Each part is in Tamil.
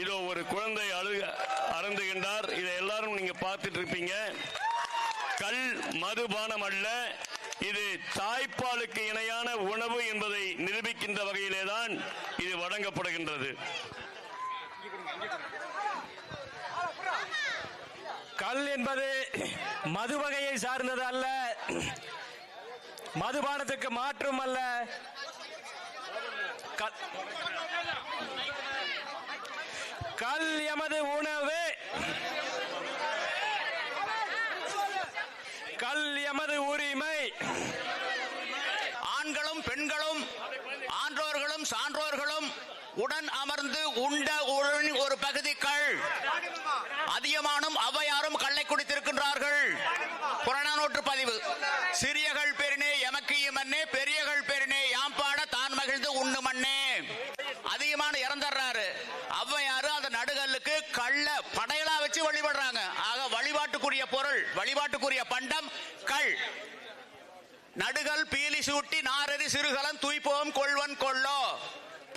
இதோ. ஒரு குழந்தை அழு அருந்துகின்றார் இதை எல்லாரும் நீங்க பார்த்துட்டு இருப்பீங்க. கல் மதுபானம் அல்ல இது தாய்ப்பாலுக்கு இணையான உணவு என்பதை நிரூபிக்கின்ற வகையிலேதான் இது வழங்கப்படுகின்றது. கல் என்பது மது வகையை சார்ந்தது அல்ல மதுபானத்துக்கு மாற்றும் அல்ல. கல்- எமது உணவு. கல் எமது உரிமை. ஆண்களும் பெண்களும் ஆன்றோர்களும் சான்றோர்களும் உடன் அமர்ந்து உண்ட ஒரு- ஒரு பகுதி கள் அதிகமானும் அவ்வையாரும் கல்லை குடித்திருக்கின்றார்கள். புறநானூற்று பதிவு. சிறியகள் வழிபாட்டுக்குரிய பொருள் வழிபாட்டுக்குரிய பண்டம் கள் நடுகள் பீலி சூட்டி நாரதி சிறுகலன் தூய்ப்போம் கொள்வன் கொள்ளோ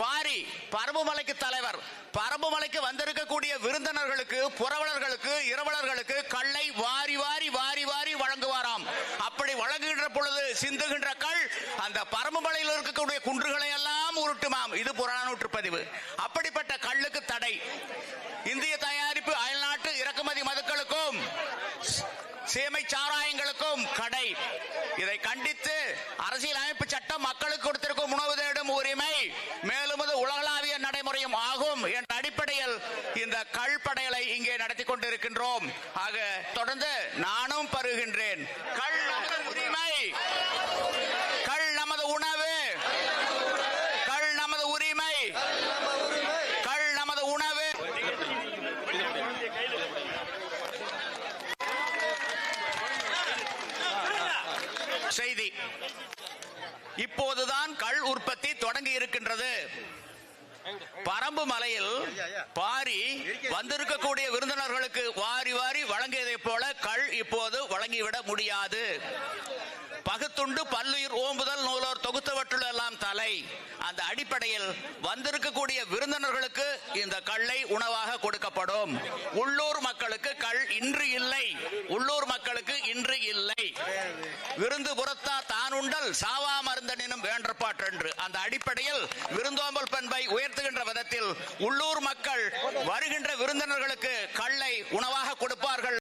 பாரி பரம்புமலைக்கு தலைவர். பரம்புமலைக்கு வந்திருக்கக்கூடிய விருந்தினர்களுக்கு புறவலர்களுக்கு இரவலர்களுக்கு கல்லை வாரி வாரி வாரி வாரி வழங்குவாராம். அப்படி வழங்குகின்ற பொழுது சிந்துகின்ற கல் அந்த பரம்புமலையில் இருக்கக்கூடிய குன்றுகளை எல்லாம் உருட்டுமாம். இது புறநானூற்று பதிவு அப்படிப்பட்ட கல்லுக்கு தடை. சீமை சாராயங்களுக்கும் கடை. இதை கண்டித்து அரசியல் அமைப்பு சட்டம் மக்களுக்கு கொடுத்திருக்கும் உணவு தேடும் உரிமை மேலும் இது உலகளாவிய நடைமுறையும் ஆகும் என்ற அடிப்படையில் இந்த கல்படையலை இங்கே நடத்தி கொண்டிருக்கின்றோம். ஆக தொடர்ந்து நானும் பருகின்றேன். கள் நமது உரிமை கள் நமது உணவு கள் நமது உரிமை கள் நமது உணவு செய்தி. இப்போதுதான் கள் உற்பத்தி தொடங்கி இருக்கின்றது. பரம்பு மலையில் பாரி வந்திருக்கக்கூடிய விருந்தினர்களுக்கு வாரி வாரி வழங்கியதைப் போல கள் இப்போது வழங்கிவிட முடியாது. பகுத்துண்டு பல்லுயிர் ஓம்புதல் நூலோர் தொகுத்தவற்றுள் எல்லாம் தலை. அந்த அடிப்படையில் வந்திருக்கக்கூடிய விருந்தினர்களுக்கு இந்த கல்லை உணவாக கொடுக்கப்படும். உள்ளூர் மக்களுக்கு கள் இன்று இல்லை. உள்ளூர் மக்களுக்கு இன்று இல்லை. விருந்து புறத்தா தானுண்டல் சாவா மருந்தனினும் வேண்டற்பாற்றென்று. அந்த அடிப்படையில் விருந்தோம்பல் பண்பை உயர்த்துகின்ற விதத்தில் உள்ளூர் மக்கள் வருகின்ற விருந்தினர்களுக்கு கல்லை உணவாக கொடுப்பார்கள்.